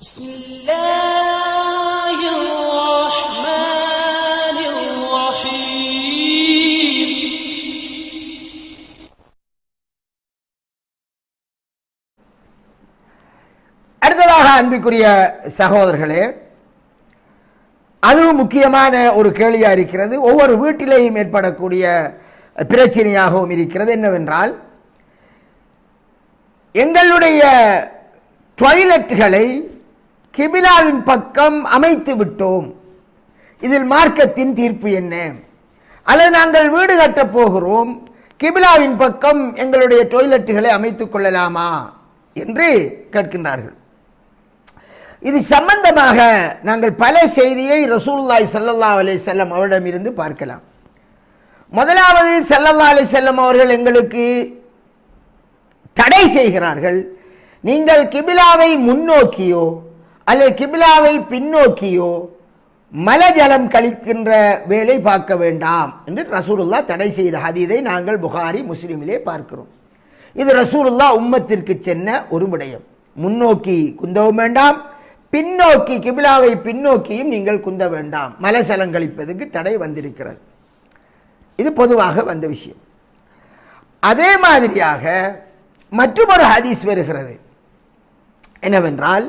بسم الله الرحمن الرحيم அடுத்ததாக அன்பிற்குரிய சகோதரர்களே அதுவும் முக்கியமான ஒரு கேள்வியா இருக்கிறது ஒவ்வொரு வீட்டிலேயும் ஏற்படக்கூடிய பிரச்சனையாகவும் இருக்கிறது என்னவென்றால் எங்களுடைய டாய்லெட்டுகளை கிபிலாவின் பக்கம் அமைத்து விட்டோம். இதில் மார்க்கத்தின் தீர்ப்பு என்ன? அல்லது நாங்கள் வீடு கட்டப் போகிறோம். கிபிலாவின் பக்கம் எங்களுடைய டொய்லெட்டுகளை அமைத்துக் கொள்ளலாமா? என்று கேட்கின்றார்கள். இது சம்பந்தமாக நாங்கள் பல செய்தியை ரசூல்லாய் சல்லல்லா அலி செல்லம் அவரிடம் இருந்து பார்க்கலாம். முதலாவது சல்லல்லா அலி செல்லம் அவர்கள் எங்களுக்கு தடை செய்கிறார்கள். நீங்கள் கிபிலாவை முன்னோக்கியோ அல்லது கிபிலாவை பின்னோக்கியோ மலஜலம் கழிக்கின்ற வேலை பார்க்க வேண்டாம் என்று ரசூலுல்லா தடை செய்த ஹதீதை நாங்கள் புகாரி முஸ்லீமிலே பார்க்கிறோம். இது ரசூலுல்லா உம்மத்திற்கு சென்ன ஒரு விடயம். முன்னோக்கி குந்தவும் வேண்டாம் பின்னோக்கி கிபிலாவை பின்னோக்கியும் நீங்கள் குந்த வேண்டாம். மலசலம் கழிப்பதற்கு தடை வந்திருக்கிறது. இது பொதுவாக வந்த விஷயம். அதே மாதிரியாக மற்றொரு ஹதீஸ் வருகிறது. என்னவென்றால்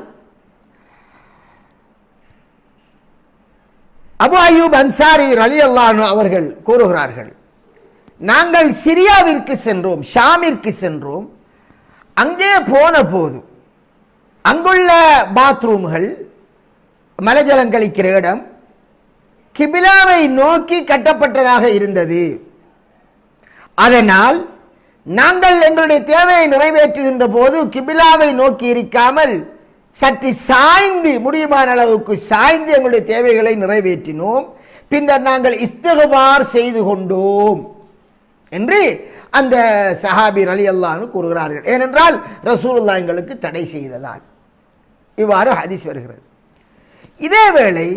அபு அயூப் அன்சாரி அலி அல்லானு அவர்கள் கூறுகிறார்கள் நாங்கள் சிரியாவிற்கு சென்றோம் ஷாமிற்கு சென்றோம். அங்கே போன போது அங்குள்ள பாத்ரூம்கள் மலஜலம் கழிக்கிற இடம் கிபிலாவை நோக்கி கட்டப்பட்டதாக இருந்தது. அதனால் நாங்கள் எங்களுடைய தேவையை நிறைவேற்றுகின்ற போது கிபிலாவை நோக்கி இருக்காமல் சற்று சாய்ந்து முடியுமான அளவுக்கு சாய்ந்து எங்களுடைய தேவைகளை நிறைவேற்றினோம். பின்னர் நாங்கள் இஸ்தகுபார் செய்து கொண்டோம் என்று அந்த சஹாபீர் அலி அல்லான்னு கூறுகிறார்கள். ஏனென்றால் ரசூலுல்லா எங்களுக்கு தடை செய்ததால். இவ்வாறு ஹதீஸ் வருகிறது. இதேவேளை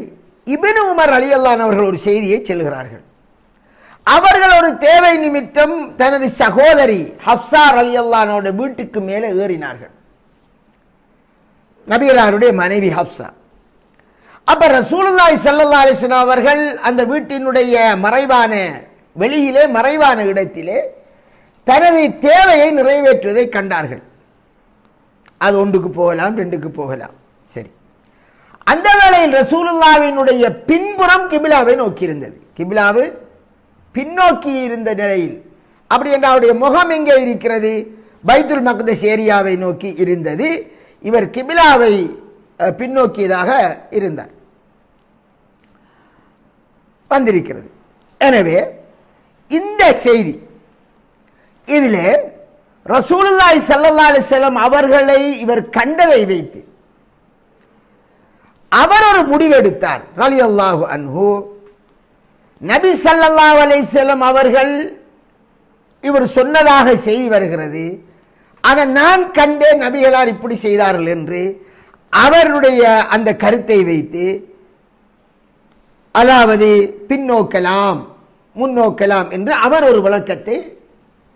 இபின் உமர் அலி அல்லான் அவர்கள் ஒரு செய்தியை செல்கிறார்கள். அவர்கள் ஒரு தேவை நிமித்தம் தனது சகோதரி ஹப்சார் அலி அல்லானோட வீட்டுக்கு மேலே ஏறினார்கள். நபிகளாருடைய மனைவி ஹப்சா. அப்ப ரசூலுல்லாய் சல்லல்லா அலிஸ்லாம் அவர்கள் அந்த வீட்டினுடைய மறைவான வெளியிலே மறைவான இடத்திலே தனது தேவையை நிறைவேற்றுவதை கண்டார்கள். அது ஒன்றுக்கு போகலாம் ரெண்டுக்கு போகலாம். சரி. அந்த வேளையில் ரசூலுல்லாவினுடைய பின்புறம் கிபிலாவை நோக்கி இருந்தது கிபிலாவு பின்னோக்கி இருந்த நிலையில் அப்படி என்ற அவருடைய முகம் எங்கே இருக்கிறது? பைத்துல் மக்தஸ் ஏரியாவை நோக்கி இருந்தது. இவர் கிபிலாவை பின்னோக்கியதாக இருந்தார். வந்திருக்கிறது. எனவே இந்த செய்தி இதிலே ரசூலுல்லாஹி ஸல்லல்லாஹு அலைஹி அவர்களை இவர் கண்டதை வைத்து அவர் ஒரு முடிவெடுத்தார். ரலியல்லாஹு அன்பு நபி ஸல்லல்லாஹு அலைஹி வஸல்லம் அவர்கள் இவர் சொன்னதாக செய்தி வருகிறது. அதை நான் கண்டே நபிகளார் இப்படி செய்தார்கள் என்று அவருடைய அந்த கருத்தை வைத்து அதாவது பின்னோக்கலாம் முன்னோக்கலாம் என்று அவர் ஒரு விளக்கத்தை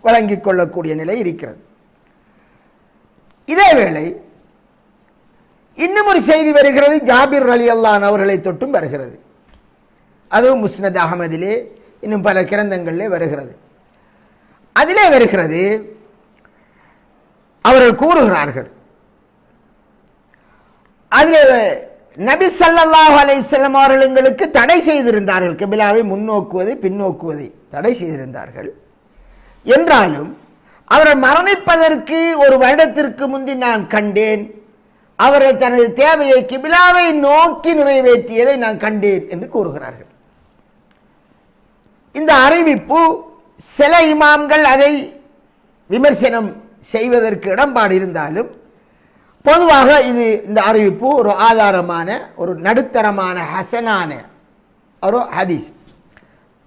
வழங்கிக் கொள்ளக்கூடிய நிலை இருக்கிறது. இதேவேளை இன்னும் ஒரு செய்தி வருகிறது ஜாபிர் அலி அல்லான் அவர்களை தொட்டும் வருகிறது. அதுவும் முஸ்னத் அகமதிலே இன்னும் பல கிரந்தங்களிலே வருகிறது. அதிலே வருகிறது அவர்கள் கூறுகிறார்கள். அதில் நபி சல்லாஹ் அலைஹி அவர்கள் எங்களுக்கு தடை செய்திருந்தார்கள். கிபிலாவை முன்னோக்குவதை பின்னோக்குவதை தடை செய்திருந்தார்கள். என்றாலும் அவரை மரணிப்பதற்கு ஒரு வருடத்திற்கு முந்தி நான் கண்டேன். அவர்கள் தனது தேவையை கிபிலாவை நோக்கி நிறைவேற்றியதை நான் கண்டேன் என்று கூறுகிறார்கள். இந்த அறிவிப்பு சில இமாம்கள் அதை விமர்சனம் செய்வதற்கு இடம்பாடு இருந்தாலும் பொதுவாக இது இந்த அறிவிப்பு ஒரு ஆதாரமான ஒரு நடுத்தரமான ஹசனான ஒரு ஹதீஸ்.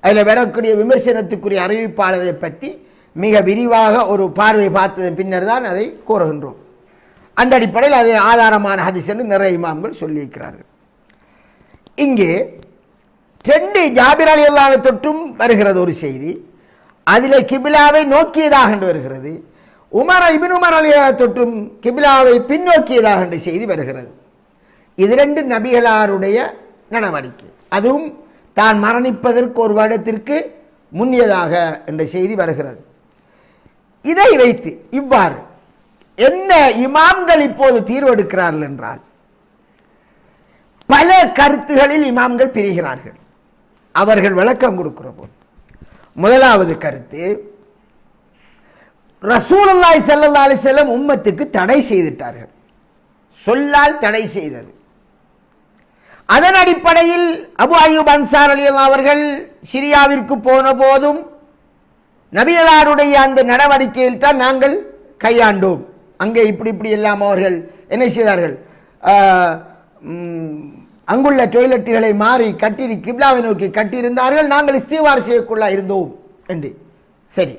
அதில் வரக்கூடிய விமர்சனத்துக்குரிய அறிவிப்பாளரை பற்றி மிக விரிவாக ஒரு பார்வை பார்த்ததன் பின்னர் தான் அதை கூறுகின்றோம். அந்த அடிப்படையில் அது ஆதாரமான ஹதீஸ் என்று நிறைய இமாம்கள் சொல்லியிருக்கிறார்கள். இங்கே ரெண்டு ஜாபிர் அலி அல்லாவை தொட்டும் வருகிறது ஒரு செய்தி. அதில் கிபிலாவை நோக்கியதாக வருகிறது. உமர் இபின் உமர் அலியா தொற்றும் கிபிலாவை பின்னோக்கியதாக என்ற செய்தி வருகிறது. இது ரெண்டு நபிகளாருடைய நடவடிக்கை. அதுவும் தான் மரணிப்பதற்கு ஒரு வருடத்திற்கு முன்னியதாக என்ற செய்தி வருகிறது. இதை வைத்து இவ்வாறு என்ன இமாம்கள் இப்போது தீர்வெடுக்கிறார்கள் என்றால் பல கருத்துகளில் இமாம்கள் பிரிகிறார்கள். அவர்கள் விளக்கம் கொடுக்கிற போது முதலாவது கருத்து ரசூலல்லாய் ஸல்லல்லாஹு அலைஹி உம்மத்துக்கு தடை செய்துட்டார்கள். சொல்லால் தடை செய்தது. அதன் அடிப்படையில் அபு அயூப் அன்சார் அலி அவர்கள் சிரியாவிற்கு போன போதும் நபிகளாருடைய அந்த நடவடிக்கையில் தான் நாங்கள் கையாண்டோம். அங்கே இப்படி இப்படி எல்லாம் அவர்கள் என்ன செய்தார்கள்? அங்குள்ள டொய்லெட்டுகளை மாறி கட்டி கிப்லாவை நோக்கி கட்டியிருந்தார்கள். நாங்கள் இஸ்தீவார் செய்யக்குள்ளா இருந்தோம். என்று. சரி.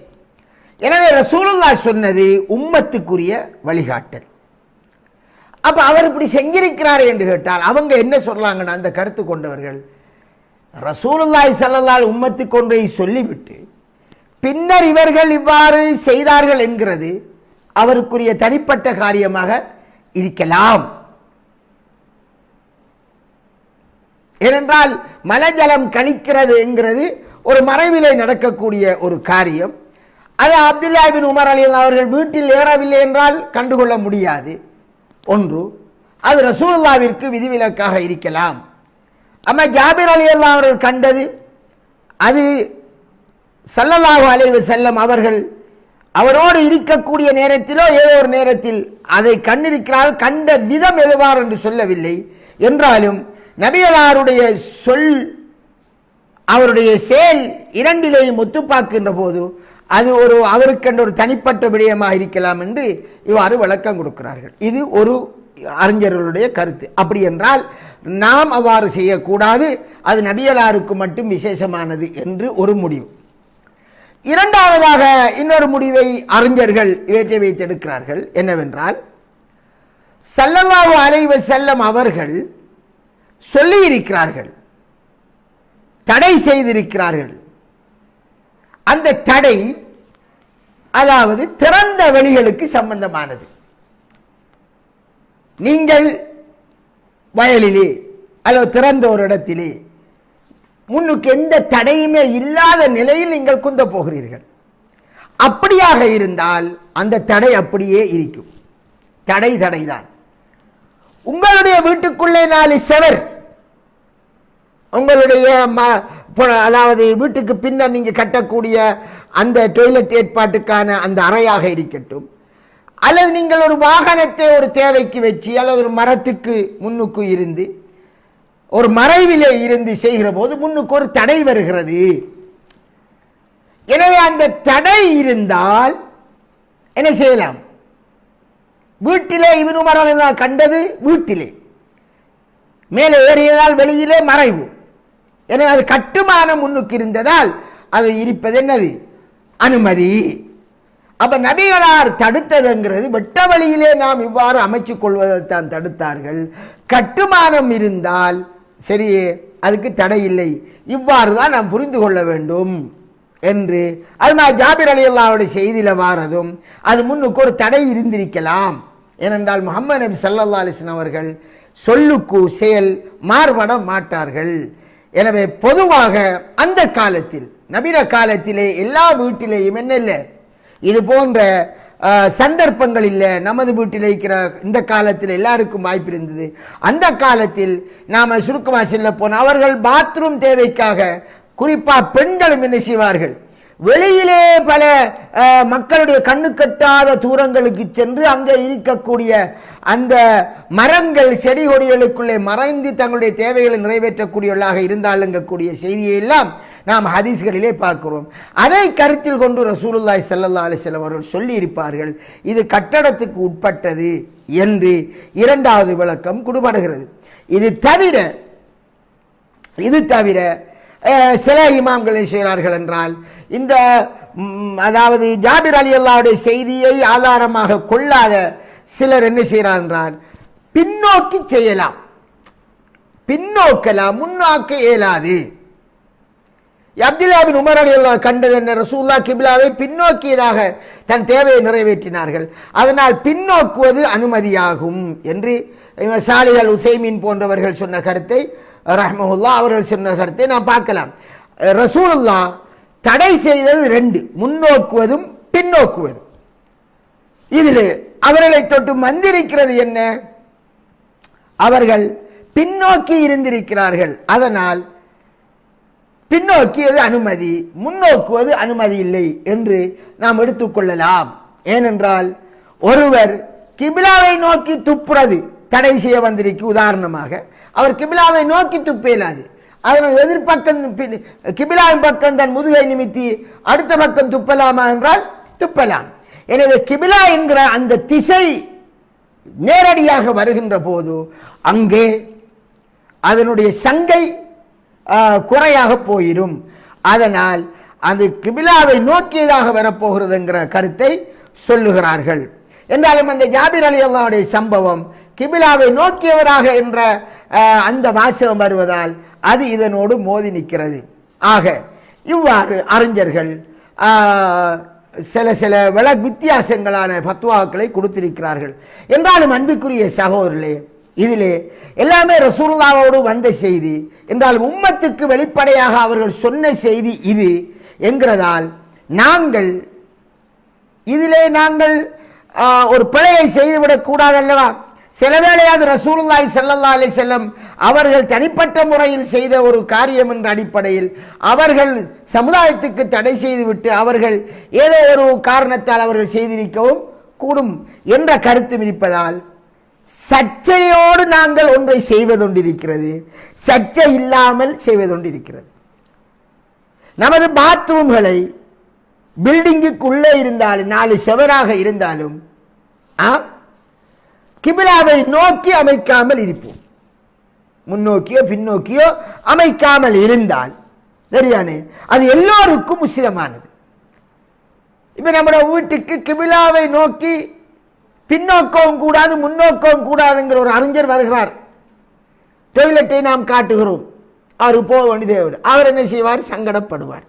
எனவே ரசூலுல்லா சொன்னது உம்மத்துக்குரிய வழிகாட்டல். அப்போ அவர் இப்படி செஞ்சிருக்கிறார் என்று கேட்டால் அவங்க என்ன சொல்றாங்கன்னா அந்த கருத்து கொண்டவர்கள் ரசூலுல்லாய் சல்லல்லால் உம்மத்துக்கு ஒன்றை சொல்லிவிட்டு பின்னர் இவர்கள் இவ்வாறு செய்தார்கள் என்கிறது அவருக்குரிய தனிப்பட்ட காரியமாக இருக்கலாம். ஏனென்றால் மலஜலம் கழிக்கிறது என்கிறது ஒரு மறைவிலை நடக்கக்கூடிய ஒரு காரியம். அது அப்துல்லாஹிபின் உமர் அலி அவர்கள் வீட்டில் ஏறவில்லை என்றால் கண்டுகொள்ள முடியாது. ஒன்று அது ரசூல்லாவிற்கு விதிவிலக்காக இருக்கலாம். அம்மா ஜாபிர் அலி அல்லா அவர்கள் கண்டது அது சல்லல்லாஹு அலைவு செல்லம் அவர்கள் அவரோடு இருக்கக்கூடிய நேரத்திலோ ஏதோ ஒரு நேரத்தில் அதை கண்டிருக்கிறார் கண்ட விதம் எதுவார் என்று சொல்லவில்லை. என்றாலும் நபிகளாருடைய சொல் அவருடைய செயல் இரண்டிலேயும் ஒத்துப்பாக்கின்ற போது அது ஒரு அவருக்கென்ற ஒரு தனிப்பட்ட விடயமாக இருக்கலாம் என்று இவ்வாறு விளக்கம் கொடுக்கிறார்கள். இது ஒரு அறிஞர்களுடைய கருத்து. அப்படி என்றால் நாம் அவ்வாறு செய்யக்கூடாது அது நபியலாருக்கு மட்டும் விசேஷமானது என்று ஒரு முடிவு. இரண்டாவதாக இன்னொரு முடிவை அறிஞர்கள் இவற்றை வைத்தெடுக்கிறார்கள் என்னவென்றால் சல்லல்லாஹு அலைவ செல்லம் அவர்கள் சொல்லியிருக்கிறார்கள் தடை செய்திருக்கிறார்கள். அந்த தடை அதாவது திறந்த வெளிகளுக்கு சம்பந்தமானது. நீங்கள் வயலிலே அல்லது திறந்த ஒரு இடத்திலே முன்னுக்கு எந்த தடையுமே இல்லாத நிலையில் நீங்கள் குந்த போகிறீர்கள். அப்படியாக இருந்தால் அந்த தடை அப்படியே இருக்கும். தடை தடைதான். உங்களுடைய வீட்டுக்குள்ளே நாலு செவர். உங்களுடைய ம- அதாவது வீட்டுக்கு பின்னர் நீங்கள் கட்டக்கூடிய அந்த டொய்லெட் ஏற்பாட்டுக்கான அந்த அறையாக இருக்கட்டும். அல்லது நீங்கள் ஒரு வாகனத்தை ஒரு தேவைக்கு வச்சு அல்லது ஒரு மரத்துக்கு முன்னுக்கு இருந்து ஒரு மறைவிலே இருந்து செய்கிற போது முன்னுக்கு ஒரு தடை வருகிறது. எனவே அந்த தடை இருந்தால் என்ன செய்யலாம்? வீட்டிலே இவனு மரம் கண்டது வீட்டிலே. மேலே ஏறியதால் வெளியிலே மறைவு. எனவே அது கட்டுமானம் முன்னுக்கு இருந்ததால் அது இருப்பது என்னது? அனுமதி. அப்ப நபிகளார் தடுத்ததுங்கிறது வெட்ட வழியிலே நாம் இவ்வாறு அமைச்சு கொள்வதைத்தான் தடுத்தார்கள். கட்டுமானம் இருந்தால் சரியே அதுக்கு தடை இல்லை. இவ்வாறு தான் நாம் புரிந்து கொள்ள வேண்டும் என்று. அது நான் ஜாபிர் அலி அல்லாவுடைய செய்தியில் வாரதும் அது முன்னுக்கு ஒரு தடை இருந்திருக்கலாம். ஏனென்றால் முகமது நபி சல்லா அலிஸ்லாம் அவர்கள் சொல்லுக்கு செயல் மாறுபட மாட்டார்கள். எனவே பொதுவாக அந்த காலத்தில் நபிர காலத்திலே எல்லா வீட்டிலேயும் என்ன இல்லை? இது போன்ற சந்தர்ப்பங்கள் இல்லை. நமது வீட்டில் இருக்கிற இந்த காலத்தில் எல்லாருக்கும் வாய்ப்பு இருந்தது. அந்த காலத்தில் நாம் சுருக்கமாக செல்ல போன அவர்கள் பாத்ரூம் தேவைக்காக குறிப்பாக பெண்களும் என்ன செய்வார்கள்? வெளியிலே பல மக்களுடைய கண்ணு கட்டாத தூரங்களுக்கு சென்று அங்கே இருக்கக்கூடிய அந்த மரங்கள் செடி கொடிகளுக்குள்ளே மறைந்து தங்களுடைய தேவைகளை நிறைவேற்றக்கூடியவர்களாக இருந்தாலுங்கக்கூடிய செய்தியை எல்லாம் நாம் ஹதீஸ்களிலே பார்க்கிறோம். அதை கருத்தில் கொண்டு ரசூலுல்லாய் ஸல்லல்லாஹு அலைஹி அவர்கள் சொல்லியிருப்பார்கள் இது கட்டடத்துக்கு உட்பட்டது என்று இரண்டாவது விளக்கம் கொடுபடுகிறது. இது தவிர இது தவிர சில இமாம்கள் செய்கிறார்கள் என்றால் இந்த அதாவது ஜாபிர் அலி அல்லாவுடைய செய்தியை ஆதாரமாக கொள்ளாத சிலர் என்ன செய்கிறார் என்றால் பின்னோக்கி செய்யலாம். பின்னோக்கலாம் முன்னோக்க இயலாது. அப்துல்லாபின் உமர் அலி அல்லா கண்டது என்ன? ரசூல்லா கிப்லாவை பின்னோக்கியதாக தன் தேவையை நிறைவேற்றினார்கள். அதனால் பின்னோக்குவது அனுமதியாகும் என்று சாலிகள் உசைமீன் போன்றவர்கள் சொன்ன கருத்தை ரஹ்மஹுல்லா அவர்கள் சொன்ன கருத்தை நாம் பார்க்கலாம். ரசூலுல்லா தடை செய்தது ரெண்டு முன்னோக்குவதும் பின்னோக்குவதும். இதில் அவர்களை தொட்டு வந்திருக்கிறது என்ன? அவர்கள் பின்னோக்கி இருந்திருக்கிறார்கள். அதனால் பின்னோக்கியது அனுமதி முன்னோக்குவது அனுமதி இல்லை என்று நாம் எடுத்துக்கொள்ளலாம் ஏனென்றால் ஒருவர் கிபிலாவை நோக்கி துப்புறது தடை செய்ய வந்திருக்கு. உதாரணமாக அவர் கிபிலாவை நோக்கி துப்பேலாது அதனால் எதிர்பக்கம் பின்- கிபிலாவின் பக்கம் தன் முதுகை நிமித்தி அடுத்த பக்கம் துப்பலாமா என்றால் துப்பலாம். எனவே கிபிலா என்கிற அந்த திசை நேரடியாக வருகின்ற போது அங்கே அதனுடைய சங்கை குறையாக போயிடும் அதனால் அது கிபிலாவை நோக்கியதாக வரப்போகிறதுங்கிற கருத்தை சொல்லுகிறார்கள். என்றாலும் அந்த ஜாபிர் அலி அல்லாவுடைய சம்பவம் கிபிலாவை நோக்கியவராக என்ற அந்த வாசகம் வருவதால் அது இதனோடு மோதி நிற்கிறது. ஆக இவ்வாறு அறிஞர்கள் சில சில வில வித்தியாசங்களான பத்வாக்களை கொடுத்திருக்கிறார்கள். என்றாலும் அன்புக்குரிய சகோதரர்களே இதிலே எல்லாமே ரசூல்லாவோடு வந்த செய்தி என்றால் உம்மத்துக்கு வெளிப்படையாக அவர்கள் சொன்ன செய்தி இது என்கிறதால் நாங்கள் இதிலே நாங்கள் ஒரு பிழையை செய்துவிடக் கூடாது அல்லவா சில வேளையாவது ரசூலுல்லாய் செல்லல்லா அலி செல்லம் அவர்கள் தனிப்பட்ட முறையில் செய்த ஒரு காரியம் என்ற அடிப்படையில் அவர்கள் சமுதாயத்துக்கு தடை செய்துவிட்டு அவர்கள் ஏதோ ஒரு காரணத்தால் அவர்கள் செய்திருக்கவும் கூடும் என்ற கருத்து இருப்பதால் சர்ச்சையோடு நாங்கள் ஒன்றை செய்வதொண்டிருக்கிறது சர்ச்சை இல்லாமல் செய்வதொண்டிருக்கிறது நமது பாத்ரூம்களை பில்டிங்குக்குள்ளே இருந்தாலும் நாலு செவராக இருந்தாலும் ஆ, கிபிலாவை நோக்கி அமைக்காமல் இருப்போம். முன்னோக்கியோ பின்னோக்கியோ அமைக்காமல் இருந்தால் சரியானே அது எல்லோருக்கும் உசிதமானது. இப்போ நம்ம வீட்டுக்கு கிபிலாவை நோக்கி பின்னோக்கவும் கூடாது முன்னோக்கவும் கூடாதுங்கிற ஒரு அறிஞர் வருகிறார். டொய்லெட்டை நாம் காட்டுகிறோம். அவர் போக வேண்டியதேவிட அவர் என்ன செய்வார்? சங்கடப்படுவார்.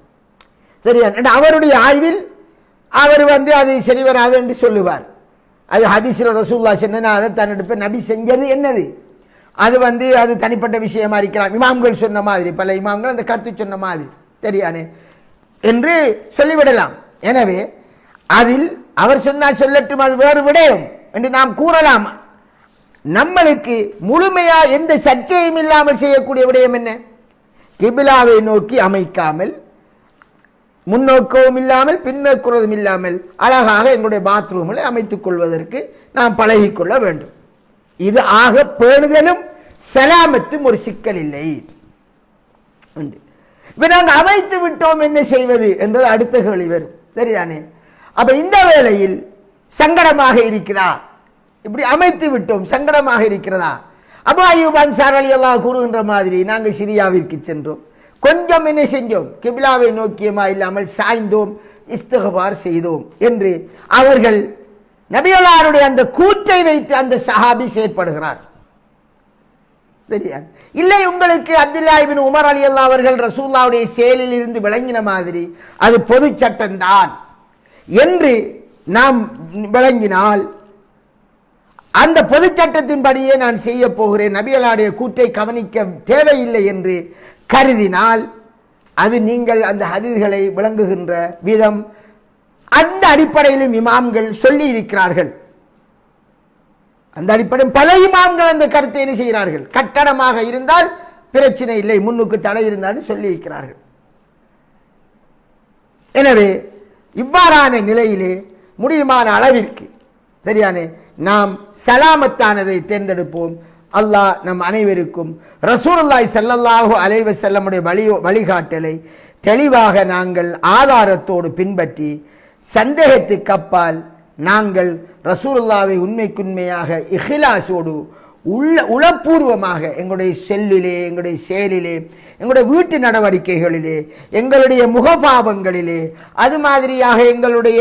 சரியா? அவருடைய ஆய்வில் அவர் வந்து அது சரி வராது என்று சொல்லுவார். அது ஹதீஸில் ரசூல்லா சொன்னா அதை தன்னெடுப்ப நபி செஞ்சது என்னது? அது வந்து அது தனிப்பட்ட விஷயமா இருக்கலாம். இமாம்கள் சொன்ன மாதிரி பல இமாம்கள் அந்த கருத்து சொன்ன மாதிரி. தெரியானே என்று சொல்லிவிடலாம். எனவே அதில் அவர் சொன்னால் சொல்லட்டும் அது வேறு விடயம் என்று நாம் கூறலாம். நம்மளுக்கு முழுமையா எந்த சர்ச்சையும் இல்லாமல் செய்யக்கூடிய விடயம் என்ன? கிபிலாவை நோக்கி அமைக்காமல் முன்னோக்கவும் இல்லாமல் பின்னோக்குறதும் இல்லாமல் அழகாக எங்களுடைய பாத்ரூமில் அமைத்துக் கொள்வதற்கு நாம் பழகிக்கொள்ள வேண்டும். இது ஆக பேணுதலும் சலாமத்தும் ஒரு சிக்கல் இல்லை. உண்டு. நாங்கள் அமைத்து விட்டோம் என்ன செய்வது என்றது அடுத்த கேள்வி வரும். சரிதானே? அப்போ இந்த வேளையில் சங்கடமாக இருக்கிறதா? இப்படி அமைத்து விட்டோம் சங்கடமாக இருக்கிறதா? அபு அய்யூப் அன்சார் அலி எல்லாம் கூறுகின்ற மாதிரி நாங்கள் சிரியாவிற்கு சென்றோம். கொஞ்சம் என்ன செஞ்சோம்? கிபிலாவை நோக்கியமா இல்லாமல் சாய்ந்தோம் இஸ்தகபார் செய்தோம் என்று அவர்கள் நபியலாருடைய அந்த கூற்றை வைத்து அந்த சஹாபி செயற்படுகிறார். சரியா? இல்லை உங்களுக்கு அப்துல்லாஹிபின் உமர் அலி அல்லா அவர்கள் ரசூல்லாவுடைய செயலில் இருந்து விளங்கின மாதிரி அது பொது சட்டம்தான் என்று நாம் விளங்கினால் அந்த பொது சட்டத்தின்படியே நான் செய்ய போகிறேன். நபியலாடைய கூற்றை கவனிக்க தேவையில்லை என்று கருதினால் அது நீங்கள் அந்த ஹதீஸ்களை விளங்குகின்ற விதம் அந்த அடிப்படையிலும் இமாம்கள் சொல்லி இருக்கிறார்கள் அந்த அடிப்படையில் பல இமாம்கள் அந்த கருத்தை என்ன செய்கிறார்கள்? கட்டணமாக இருந்தால் பிரச்சனை இல்லை முன்னுக்கு தடை இருந்தாலும் சொல்லி இருக்கிறார்கள் எனவே இவ்வாறான நிலையிலே முடியுமான அளவிற்கு சரியானே நாம் சலாமத்தானதை தேர்ந்தெடுப்போம். அல்லாஹ் நம் அனைவருக்கும் ரசூலுல்லாஹி ஸல்லல்லாஹு அலைவ செல்லமுடைய வழி வழிகாட்டலை தெளிவாக நாங்கள் ஆதாரத்தோடு பின்பற்றி சந்தேகத்துக்கு அப்பால் நாங்கள் ரசூலுல்லாவை உண்மைக்குண்மையாக இஹிலாசோடு உள்ள உளப்பூர்வமாக எங்களுடைய செல்லிலே எங்களுடைய செயலிலே எங்களுடைய வீட்டு நடவடிக்கைகளிலே எங்களுடைய முகபாவங்களிலே அது மாதிரியாக எங்களுடைய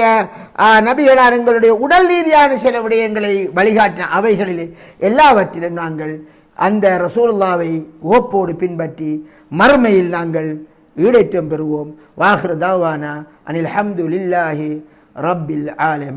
நபிகளார் எங்களுடைய உடல் ரீதியான சில விடயங்களை வழிகாட்டின அவைகளிலே எல்லாவற்றிலும் நாங்கள் அந்த ரசூலுல்லாவை ஓப்போடு பின்பற்றி மறுமையில் நாங்கள் ஈடேற்றம் பெறுவோம். வாஹ்ரு தாவானா அனில் ஹம்து லில்லாஹி ரப்பில் ஆலமி.